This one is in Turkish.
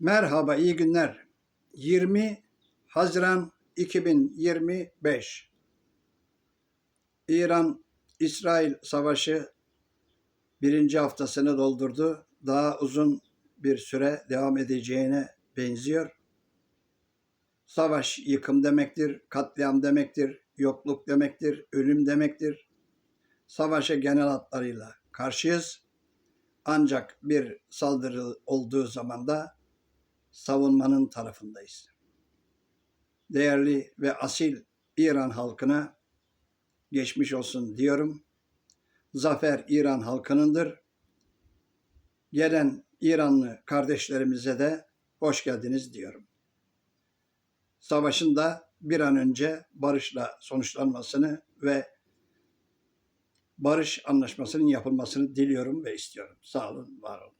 Merhaba, iyi günler. 20 Haziran 2025. İran-İsrail savaşı birinci haftasını doldurdu. Daha uzun bir süre devam edeceğine benziyor. Savaş yıkım demektir, katliam demektir, yokluk demektir, ölüm demektir. Savaşa genel hatlarıyla karşıyız. Ancak bir saldırı olduğu zaman da savunmanın tarafındayız. Değerli ve asil İran halkına geçmiş olsun diyorum. Zafer İran halkınındır. Gelen İranlı kardeşlerimize de hoş geldiniz diyorum. Savaşın da bir an önce barışla sonuçlanmasını ve barış anlaşmasının yapılmasını diliyorum ve istiyorum. Sağ olun, var olun.